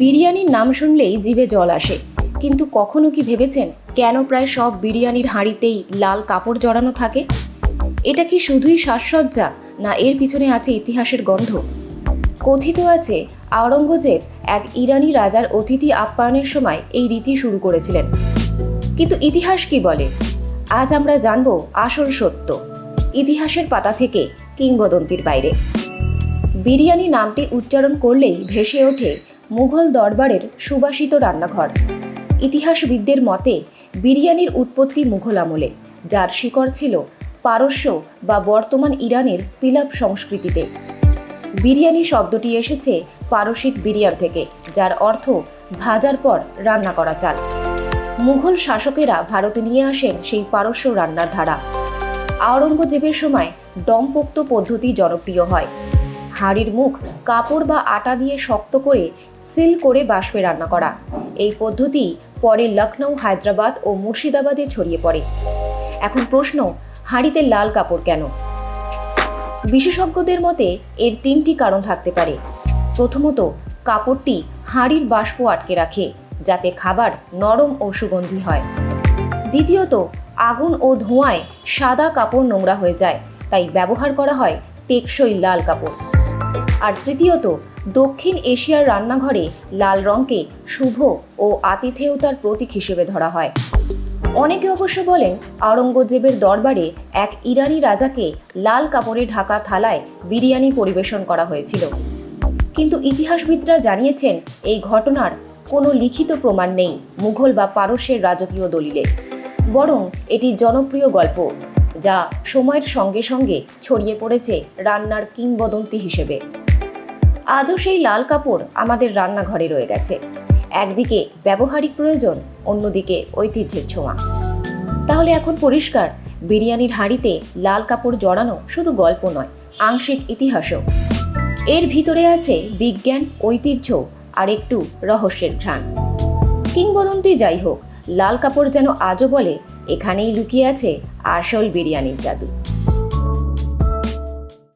বিরিয়ানির নাম শুনলেই জিভে জল আসে। কিন্তু কখনো কি ভেবেছেন কেন প্রায় সব বিরিয়ানির হাঁড়িতেই লাল কাপড় জড়ানো থাকে? এটা কি শুধুই সাজসজ্জা, না এর পিছনে আছে ইতিহাসের গন্ধ? কথিত আছে, আওরঙ্গজেব এক ইরানি রাজার অতিথি আপ্যায়নের সময় এই রীতি শুরু করেছিলেন। কিন্তু ইতিহাস কি বলে? আজ আমরা জানব আসল সত্য, ইতিহাসের পাতা থেকে কিংবদন্তির বাইরে। বিরিয়ানি নামটি উচ্চারণ করলেই ভেসে ওঠে মুঘল দরবারের সুবাসিত রান্নাঘর। ইতিহাসবিদদের মতে, বিরিয়ানির উৎপত্তি মুঘল আমলে, যার শিকড় ছিল পারস্য বা বর্তমান ইরানের পিলাপ সংস্কৃতিতে। বিরিয়ানি শব্দটি এসেছে পারসিক বিরিয়ান থেকে, যার অর্থ ভাজার পর রান্না করা চাল। মুঘল শাসকেরা ভারতে নিয়ে আসেন সেই পারস্য রান্নার ধারা। আওরঙ্গজেবের সময় দমপোক্ত পদ্ধতি জনপ্রিয় হয়। হাঁড়ির মুখ, কাপড় বা আটা দিয়ে শক্ত করে সিল করে বাষ্পে রান্না করা। এই পদ্ধতি পরে লখনৌ হায়দ্রাবাদ ও মুর্শিদাবাদে ছড়িয়ে পড়ে। এখন প্রশ্ন, হাঁড়িতে লাল কাপড় কেন? বিশেষজ্ঞদের মতে এর তিনটি কারণ থাকতে পারে। প্রথমত, কাপড়টি হাঁড়ির বাষ্প আটকে রাখে, যাতে খাবার নরম ও সুগন্ধি হয়। দ্বিতীয়ত, আগুন ও ধোঁয়ায় সাদা কাপড় নোংরা হয়ে যায়, তাই ব্যবহার করা হয় টেকসই লাল কাপড়। আর তৃতীয়ত, দক্ষিণ এশিয়ার রান্নাঘরে লাল রঙকে শুভ ও আতিথেয়তার প্রতীক হিসেবে ধরা হয়। অনেকে অবশ্য বলেন, আওরঙ্গজেবের দরবারে এক ইরানি রাজাকে লাল কাপড়ে ঢাকা থালায় বিরিয়ানি পরিবেশন করা হয়েছিল। কিন্তু ইতিহাসবিদরা জানিয়েছেন, এই ঘটনার কোনো লিখিত প্রমাণ নেই মুঘল বা পারস্যের রাজকীয় দলিলে। বরং এটি জনপ্রিয় গল্প। যা সময়ের সঙ্গে সঙ্গে ছড়িয়ে পড়েছে রান্নার কিংবদন্তি হিসেবে। আজও সেই লাল কাপড় আমাদের রান্নাঘরে রয়ে গেছে। একদিকে ব্যবহারিক প্রয়োজন, অন্যদিকে ঐতিহ্যের ছোঁয়া। তাহলে এখন পরিষ্কার, বিরিয়ানির হাঁড়িতে লাল কাপড় জড়ানো শুধু গল্প নয়, আংশিক ইতিহাসও। এর ভিতরে আছে বিজ্ঞান, ঐতিহ্য, আর একটু রহস্যের ঘ্রাণ। কিংবদন্তি যাই হোক, লাল কাপড় যেন আজও বলে এখানেই লুকিয়ে আছে আসল বিরিয়ানির জাদু।